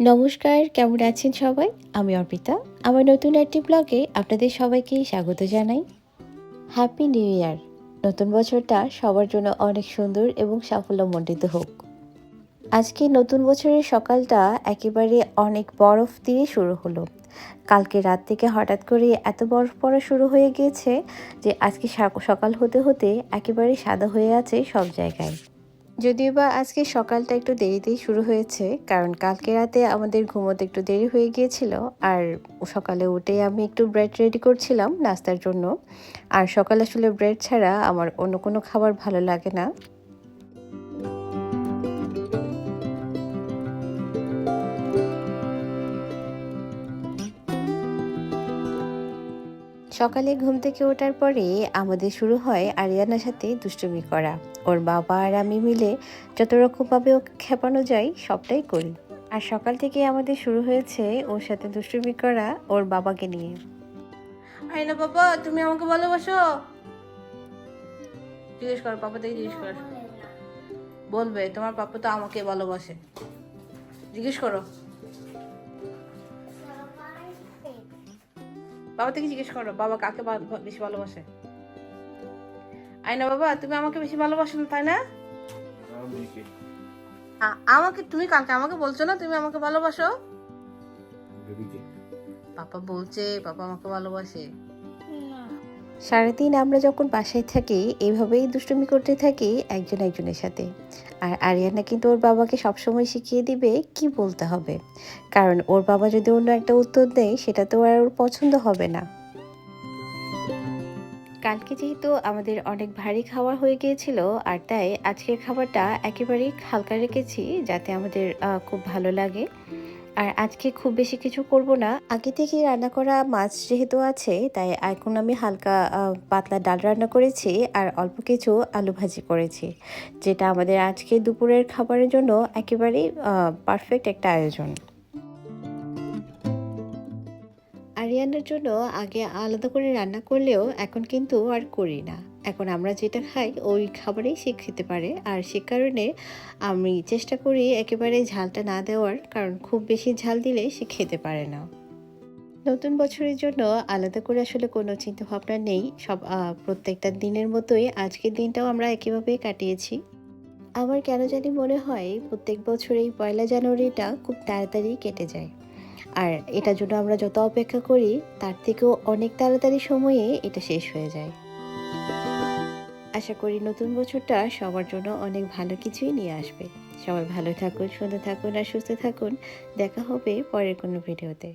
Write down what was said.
নমস্কার, কেমন আছেন সবাই? আমি অর্পিতা। আমার নতুন একটি ব্লগে আপনাদের সবাইকে স্বাগত জানাই। হ্যাপি নিউ ইয়ার নতুন বছরটা সবার জন্য অনেক সুন্দর এবং সাফল্যমণ্ডিত হোক। আজকে নতুন বছরের সকালটা একেবারে অনেক বরফ দিয়ে শুরু হলো। কালকে রাত থেকে হঠাৎ করে এত বরফ পড়া শুরু হয়ে গিয়েছে যে আজকে সকাল হতে হতে একেবারে সাদা হয়ে আছে সব জায়গায়। যদিও বা আজকে সকালটা একটু দেরিতেই শুরু হয়েছে, কারণ কালকে রাতে আমাদের ঘুমোতে একটু দেরি হয়ে গিয়েছিল, আর সকালে উঠে আমি একটু ব্রেড রেডি করছিলাম নাস্তার জন্য। আর সকালে আসলে ব্রেড ছাড়া আমার অন্য কোনো খাবার ভালো লাগে না। সকালে ঘুম থেকে ওঠার পরে আমাদের শুরু হয় আরিয়ানার সাথে দুষ্টুমি করা। ওর বাবা আর আমি মিলে যত রকমভাবে ওকে খেপানো যায়, সবটাই করি। আর সকাল থেকে আমাদের শুরু হয়েছে ওর সাথে দুষ্টুমি করা ওর বাবাকে নিয়ে। আইনা বাবা, তুমি আমাকে ভালোবাসো? জিজ্ঞেস করো পাপা থেকে জিজ্ঞেস করো। বলবে, তোমার পাপা তো আমাকে ভালোবাসে। জিজ্ঞেস করো। বাবা থেকে জিজ্ঞেস করো বাবা কাকে বেশি ভালোবাসে? আইনা বাবা তুমি আমাকে বেশি ভালোবাসো না তাই না? আমাকে তুমি কালকে আমাকে বলছো না তুমি আমাকে ভালোবাসো? বাবা বলছে বাবা আমাকে ভালোবাসে। সারাদিন আমরা যখন বাসায় থাকি এইভাবেই দুষ্টুমি করতে থাকি একজন একজনের সাথে। আর আরিয়ানা কিন্তু ওর বাবাকে সবসময় শিখিয়ে দিবে কি বলতে হবে। কারণ ওর বাবা যদি অন্য একটা উত্তর দেয়, সেটা তো আর ওর পছন্দ হবে না। কালকে যেহেতু আমাদের অনেক ভারী খাওয়া হয়ে গিয়েছিল, আর তাই আজকের খাবারটা একেবারেই হালকা রেখেছি যাতে আমাদের খুব ভালো লাগে। আর আজকে খুব বেশি কিছু করব না। আগে থেকে রান্না করা মাছ যেহেতু আছে, তাই এখন আমি হালকা পাতলা ডাল রান্না করেছি আর অল্প কিছু আলু ভাজি করেছি, যেটা আমাদের আজকে দুপুরের খাবারের জন্য একেবারেই পারফেক্ট একটা আয়োজন। আরিয়ানার জন্য আগে আলাদা করে রান্না করলেও এখন কিন্তু আর করি না। এখন আমরা যেটা খাই, ওই খাবারেই সে খেতে পারে। আর সে কারণে আমি চেষ্টা করি একেবারে ঝালটা না দেওয়ার, কারণ খুব বেশি ঝাল দিলে সে খেতে পারে না। নতুন বছরের জন্য আলাদা করে আসলে কোনো চিন্তাভাবনা নেই। সব প্রত্যেকটা দিনের মতোই আজকের দিনটাও আমরা একইভাবেই কাটিয়েছি। আমার কেন জানি মনে হয় প্রত্যেক বছর এই পয়লা জানুয়ারিটা খুব তাড়াতাড়ি কেটে যায়। আর এটার জন্য আমরা যত অপেক্ষা করি, তার থেকেও অনেক তাড়াতাড়ি সময়ে এটা শেষ হয়ে যায়। আশা করি নতুন বছরটা সবার জন্য অনেক ভালো কিছুই নিয়ে আসবে। সবাই ভালো থাকুন, সুন্দর থাকুন আর সুস্থ থাকুন। দেখা হবে পরের কোনো ভিডিওতে।